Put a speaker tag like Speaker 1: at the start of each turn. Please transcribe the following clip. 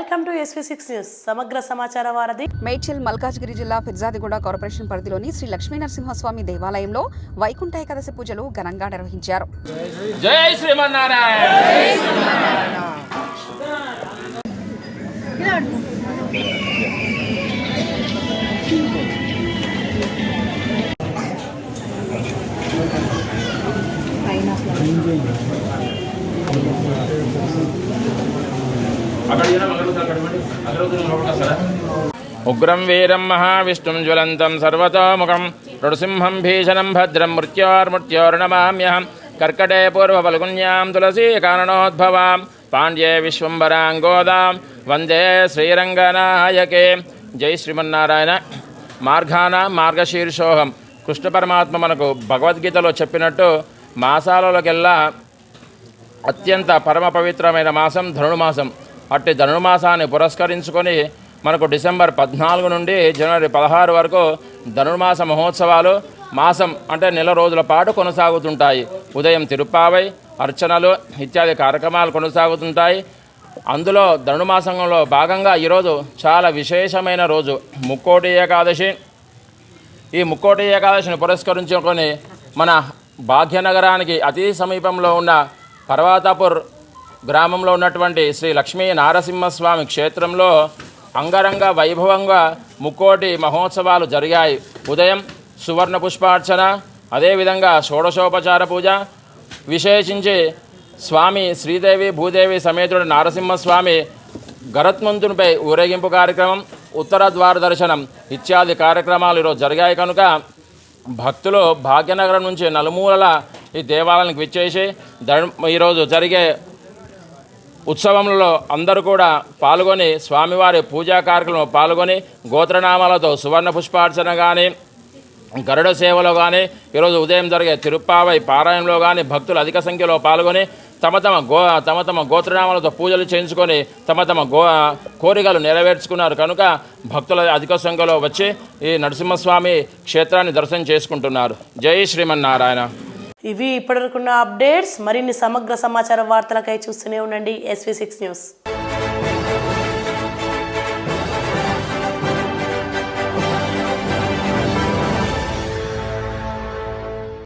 Speaker 1: Welcome to S V six news. సమగ్ర సమాచార వారధి.
Speaker 2: మేడ్చల్ మల్కాజ్గిరి జిల్లా ఫిర్జాదిగూడ కార్పొరేషన్ పరిధిలోని శ్రీ లక్ష్మీ నరసింహస్వామి దేవాలయంలో వైకుంఠ ఏకాదశి పూజలు ఘనంగా నిర్వహించారు.
Speaker 3: జై శ్రీమన్నారాయణ! ఉగ్రం వీరం మహావిష్ణుం జ్వలంతం సర్వతోముఖం. నృసింహం భీషణం భద్రం మృత్యోర్మృత్యోర్ణమామ్యహం. కర్కటే పూర్వఫల్గుణ్యాం తులసీ కారణోద్భవాం పాండ్యే విశ్వంబరాంగోదాం వందే శ్రీరంగనాయకే. జై శ్రీమన్నారాయణ. మార్గాన మార్గశీర్షోహం. కృష్ణ పరమాత్మ మనకు భగవద్గీతలో చెప్పినట్టు మాసాలలోకెల్లా అత్యంత పరమ పవిత్రమైన మాసం ధనుర్మాసం. అట్టి ధనుర్మాసాన్ని పురస్కరించుకొని మనకు డిసెంబర్ పద్నాలుగు నుండి జనవరి పదహారు వరకు ధనుర్మాస మహోత్సవాలు మాసం అంటే నెల రోజుల పాటు కొనసాగుతుంటాయి. ఉదయం తిరుప్పావై అర్చనలు ఇత్యాది కార్యక్రమాలు కొనసాగుతుంటాయి. అందులో ధనుర్మాసంలో భాగంగా ఈరోజు చాలా విశేషమైన రోజు. ముక్కోటి ఏకాదశి. ఈ ముక్కోటి ఏకాదశిని పురస్కరించుకొని మన భాగ్యనగరానికి అతి సమీపంలో ఉన్న పర్వతాపూర్ గ్రామంలో ఉన్నటువంటి శ్రీ లక్ష్మీ నారసింహస్వామి క్షేత్రంలో అంగరంగ వైభవంగా ముక్కోటి మహోత్సవాలు జరిగాయి. ఉదయం సువర్ణ పుష్పార్చన అదేవిధంగా షోడశోపచార పూజ. విశేషించి స్వామి శ్రీదేవి భూదేవి సమేతుడు నారసింహస్వామి గరత్మంతునిపై ఊరేగింపు కార్యక్రమం ఉత్తర ద్వార దర్శనం ఇత్యాది కార్యక్రమాలు ఈరోజు జరిగాయి కనుక భక్తులు భాగ్యనగరం నుంచి నలుమూలల ఈ దేవాలయానికి విచ్చేసి ఈరోజు జరిగే ఉత్సవంలో అందరూ కూడా పాల్గొని స్వామివారి పూజా కార్యక్రమంలో పాల్గొని గోత్రనామాలతో సువర్ణ పుష్పార్చన కానీ గరుడ సేవలో కానీ ఈరోజు ఉదయం జరిగే తిరుప్పావై పారాయణలో కానీ భక్తులు అధిక సంఖ్యలో పాల్గొని తమ తమ గో తమ తమ గోత్రనామాలతో పూజలు చేయించుకొని తమ తమ గో కోరికలు నెరవేర్చుకున్నారు. కనుక భక్తుల అధిక సంఖ్యలో వచ్చి ఈ నరసింహస్వామి క్షేత్రాన్ని దర్శనం చేసుకుంటున్నారు. జై శ్రీమన్నారాయణ.
Speaker 1: ఇవి ఇప్పటివరకున్న అప్డేట్స్. మరిన్ని సమగ్ర సమాచార వార్తలకై చూస్తూనే ఉండండి ఎస్వి సిక్స్ న్యూస్.